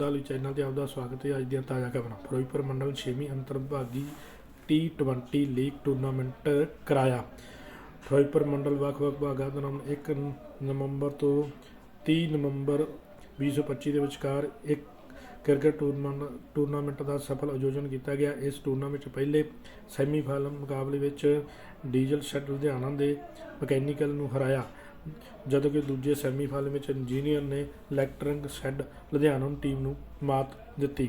ਲਈ ਚੈਨਲ ਤੇ ਆਪਦਾ ਸਵਾਗਤ ਹੈ। ਅੱਜ ਦੀਆਂ ਤਾਜ਼ਾ ਖਬਰਾਂ। ਫਿਰੋਜ਼ਪੁਰ ਮੰਡਲ 6ਵੀਂ ਅੰਤਰਭਾਗੀ T20 ਲੀਗ ਟੂਰਨਾਮੈਂਟ ਕਰਾਇਆ। ਫਿਰੋਜ਼ਪੁਰ ਮੰਡਲ ਵੱਖ-ਵੱਖ ਭਾਗਾਂ ਦੌਰਾਨ 1 ਨਵੰਬਰ ਤੋਂ 30 ਨਵੰਬਰ 2025 ਦੇ ਵਿਚਕਾਰ ਇੱਕ ਕ੍ਰਿਕਟ ਟੂਰਨਾਮੈਂਟ ਟੂਰਨਾਮੈਂਟ ਦਾ ਸਫਲ ਆਯੋਜਨ ਕੀਤਾ ਗਿਆ। ਇਸ ਟੂਰਨਾਮੈਂਟ 'ਚ ਪਹਿਲੇ ਸੈਮੀਫਾਈਨਲ ਮੁਕਾਬਲੇ ਵਿੱਚ ਡੀਜ਼ਲ ਸ਼ੈਡ ਲੁਧਿਆਣਾ ਦੇ ਮਕੈਨੀਕਲ ਨੂੰ ਹਰਾਇਆ। ਜਦੋਂ ਕਿ ਦੂਜੇ ਸੈਮੀਫਾਈਨਲ ਵਿੱਚ ਇੰਜੀਨੀਅਰ ਨੇ ਇਲੈਕਟ੍ਰਿਕ ਸੈੱਡ ਲੁਧਿਆਣਾ ਟੀਮ ਨੂੰ ਮਾਤ ਦਿੱਤੀ।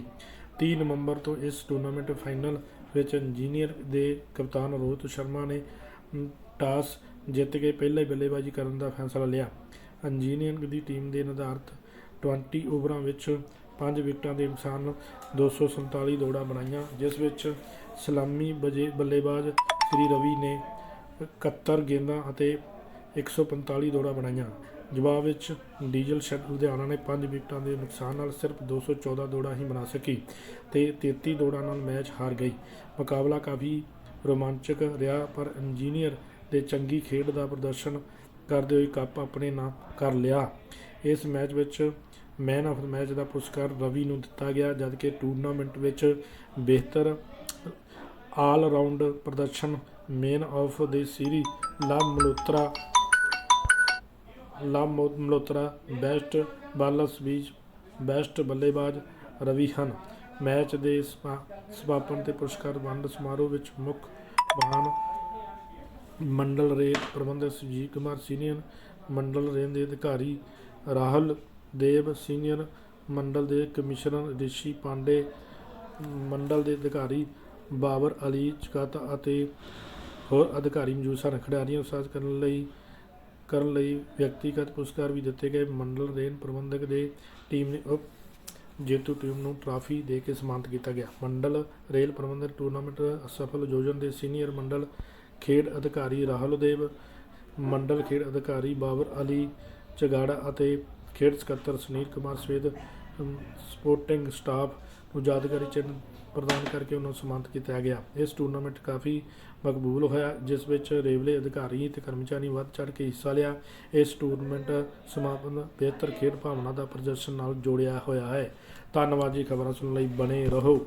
30 ਨਵੰਬਰ ਤੋਂ ਇਸ ਟੂਰਨਾਮੈਂਟ ਫਾਈਨਲ ਵਿੱਚ ਇੰਜੀਨੀਅਰ ਦੇ ਕਪਤਾਨ ਰੋਹਿਤ ਸ਼ਰਮਾ ਨੇ ਟਾਸ ਜਿੱਤ ਕੇ ਪਹਿਲਾਂ ਹੀ ਬੱਲੇਬਾਜ਼ੀ ਕਰਨ ਦਾ ਫੈਸਲਾ ਲਿਆ। ਇੰਜੀਨੀਅਰ ਦੀ ਟੀਮ ਦੇ ਨਿਰਧਾਰਤ 20 ਓਵਰਾਂ ਵਿੱਚ 5 ਵਿਕਟਾਂ ਦੇ ਨੁਕਸਾਨ 247 ਦੌੜਾਂ ਬਣਾਈਆਂ, ਜਿਸ ਵਿੱਚ ਸਲਾਮੀ ਬਜੇ ਬੱਲੇਬਾਜ਼ ਸ੍ਰੀ ਰਵੀ ਨੇ 71 ਗੇਂਦਾਂ ਅਤੇ 145 ਦੌੜਾਂ ਬਣਾਈਆਂ। ਜਵਾਬ ਵਿੱਚ ਡੀਜ਼ਲ ਸ਼ੈਡ ਲੁਧਿਆਣਾ ਨੇ 5 ਵਿਕਟਾਂ ਦੇ ਨੁਕਸਾਨ ਨਾਲ ਸਿਰਫ 214 ਦੌੜਾਂ ਹੀ ਬਣਾ ਸਕੀ ਤੇ 33 ਦੌੜਾਂ ਨਾਲ ਮੈਚ ਹਾਰ ਗਈ। ਮੁਕਾਬਲਾ ਕਾਫੀ ਰੋਮਾਂਚਕ ਰਿਹਾ, ਪਰ ਇੰਜੀਨੀਅਰ ਦੇ ਚੰਗੀ ਖੇਡ ਦਾ ਪ੍ਰਦਰਸ਼ਨ ਕਰਦੇ ਹੋਏ ਕੱਪ ਆਪਣੇ ਨਾਂ ਕਰ ਲਿਆ। ਇਸ ਮੈਚ ਵਿੱਚ ਮੈਨ ਆਫ ਦ ਮੈਚ ਦਾ ਪੁਰਸਕਾਰ ਰਵੀ ਨੂੰ ਦਿੱਤਾ ਗਿਆ, ਜਦਕਿ ਟੂਰਨਾਮੈਂਟ ਵਿੱਚ ਬਿਹਤਰ ਆਲ ਰਾਊਂਡ ਪ੍ਰਦਰਸ਼ਨ man of the series Lav Malhotra Lav Malhotra, best bowlers ਵਿੱਚ ਬੈਸਟ ਬੱਲੇਬਾਜ਼ ਰਵੀ ਹਨ ਮੈਚ ਦੇ ਸਮਾ- ਸਮਾਪਨ ਤੇ ਪੁਰਸਕਾਰ ਵੰਡ ਸਮਾਰੋਹ ਵਿੱਚ ਮੁੱਖ ਮਹਾਨ ਮੰਡਲ ਰੇਲ ਪ੍ਰਬੰਧਕ ਸੁਜੀਤ ਕੁਮਾਰ ਸੀਨੀਅਰ ਮੰਡਲ ਰੇਲ ਦੇ ਅਧਿਕਾਰੀ ਰਾਹੁਲ ਦੇਵ, ਸੀਨੀਅਰ ਮੰਡਲ ਦੇ ਕਮਿਸ਼ਨਰ ਰਿਸ਼ੀ ਪਾਂਡੇ, ਮੰਡਲ ਦੇ ਅਧਿਕਾਰੀ ਬਾਬਰ ਅਲੀ ਚਕਾਤਾ ਅਤੇ ਹੋਰ ਅਧਿਕਾਰੀ ਮੌਜੂਦ ਸਨ। ਖਿਡਾਰੀਆਂ ਨੂੰ ਉਤਸ਼ਾਹਿਤ ਕਰਨ ਲਈ ਕਰਨ ਲਈ ਵਿਅਕਤੀਗਤ ਪੁਰਸਕਾਰ ਵੀ ਦਿੱਤੇ ਗਏ। ਮੰਡਲ ਰੇਲ ਪ੍ਰਬੰਧਕ ਦੇ ਟੀਮ ਨੇ ਉਪ ਜੇਤੂ ਟੀਮ ਨੂੰ ਟਰਾਫੀ ਦੇ ਕੇ ਸਨਮਾਨਿਤ ਕੀਤਾ ਗਿਆ। ਮੰਡਲ ਰੇਲ ਪ੍ਰਬੰਧਕ ਟੂਰਨਾਮੈਂਟ ਅਸਫਲ ਯੋਜਨ ਦੇ ਸੀਨੀਅਰ ਮੰਡਲ ਖੇਡ ਅਧਿਕਾਰੀ ਰਾਹੁਲ ਦੇਵ, ਮੰਡਲ ਖੇਡ ਅਧਿਕਾਰੀ ਬਾਬਰ ਅਲੀ ਚਗਾੜਾ ਅਤੇ ਖੇਡ ਸਕੱਤਰ ਸੁਨੀਲ ਕੁਮਾਰ ਸਵੇਦ ਸਪੋਰਟਿੰਗ ਸਟਾਫ ਨੂੰ ਯਾਦਗਾਰੀ ਚਿੰਨ੍ਹ ਪ੍ਰਦਾਨ ਕਰਕੇ ਉਹਨਾਂ ਨੂੰ ਸਨਮਾਨਿਤ ਕੀਤਾ ਗਿਆ। ਇਸ ਟੂਰਨਾਮੈਂਟ ਕਾਫੀ ਮਕਬੂਲ ਹੋਇਆ, ਜਿਸ ਵਿੱਚ ਰੇਲਵੇ ਅਧਿਕਾਰੀ ਤੇ ਕਰਮਚਾਰੀ ਵੱਧ ਚੜ੍ਹ ਕੇ ਹਿੱਸਾ ਲਿਆ। ਇਸ ਟੂਰਨਾਮੈਂਟ ਸਮਾਪਨ ਬਿਹਤਰ ਖੇਡ ਭਾਵਨਾ ਦਾ ਪ੍ਰਦਰਸ਼ਨ ਨਾਲ ਜੋੜਿਆ ਹੋਇਆ ਹੈ। ਧੰਨਵਾਦ ਜੀ, ਖਬਰਾਂ ਸੁਣਨ ਲਈ ਬਣੇ ਰਹੋ।